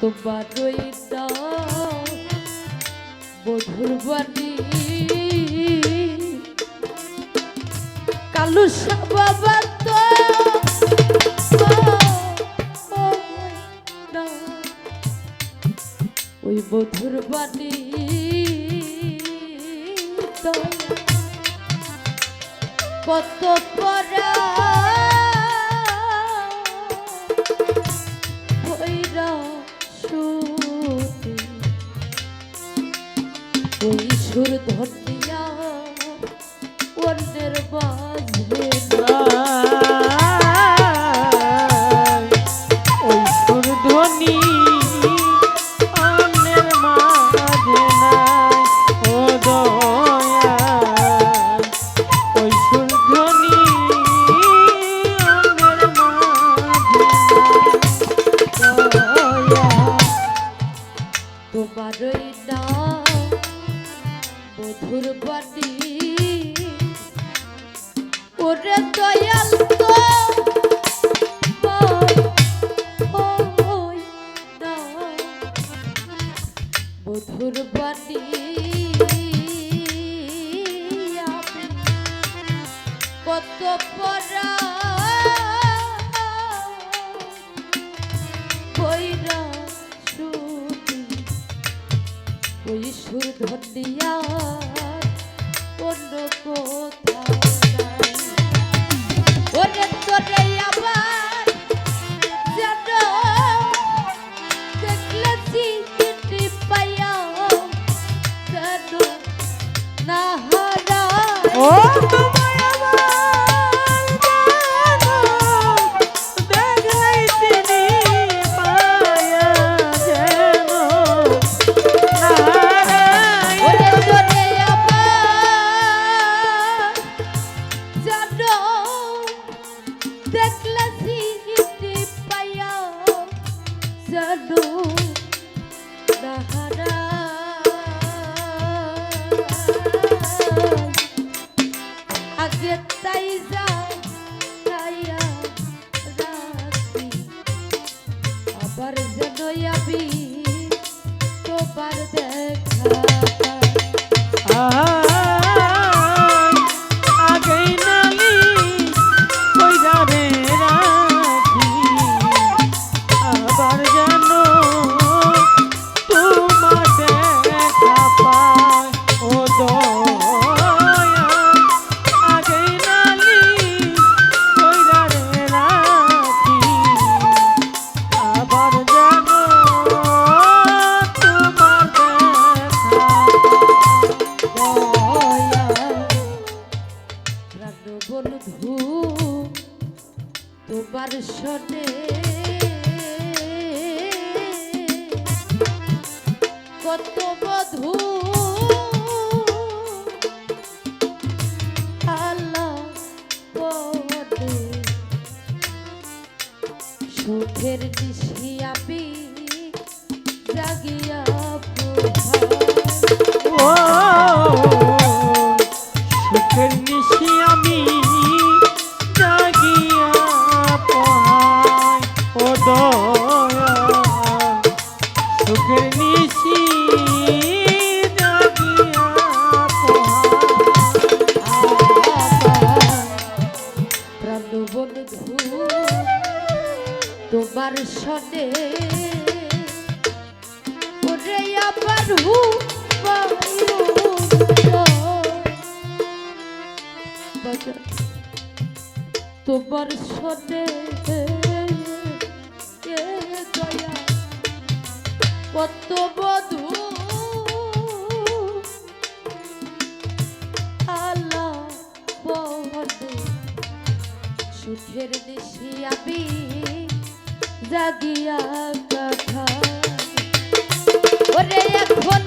তোমারইত বধুর বাণী। কালু বাবার তো ওই বধুর বাণী কত পরা बहुत See. মায়াবী tomadura. তোমার সনে কত বধু। আলা সুখের দেশে জাগিয়া কথা। ওরে এখন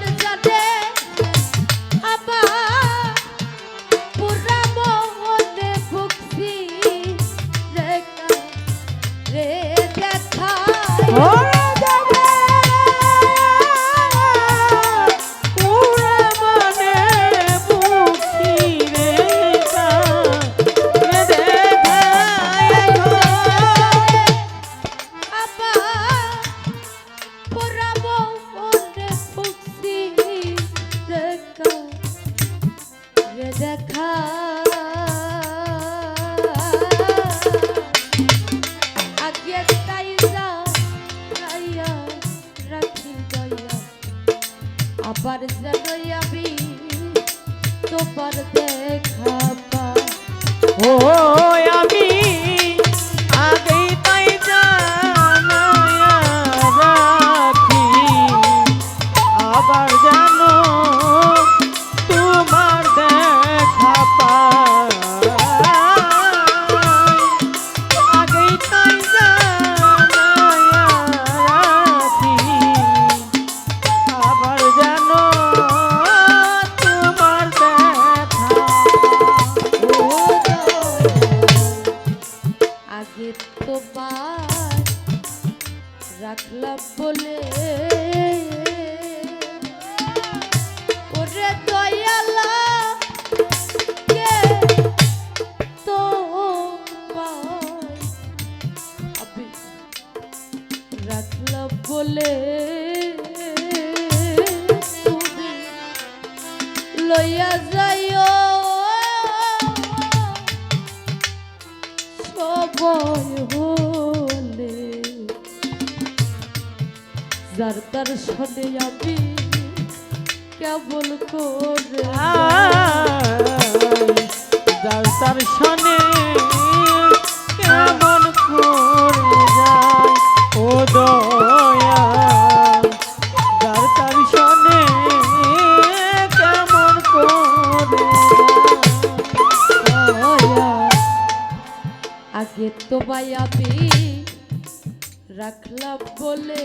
আপার জাগাই আমি তোপার দেখা পা। ও আমি দর্শনে আমি কেবল করে যার দর্শনে কেমন করে যায় ও দয়া যার দর্শনে কেমন করে তো ভাই আপনি রাখলাম বলে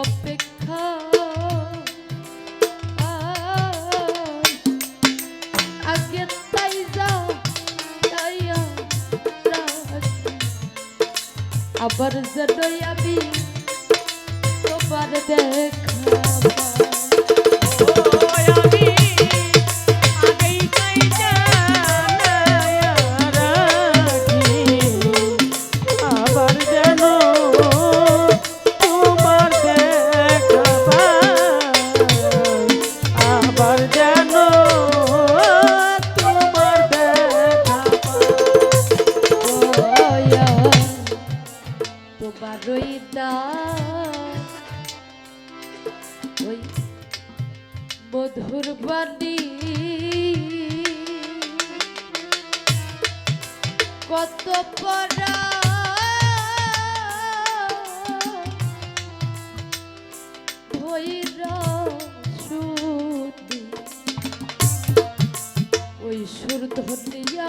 অপেক্ষা। আগে তাই যা তাইয়া আবার যেন আমি তোমার দেখা মধুর বাণী। কত পরা সুর ধরিয়া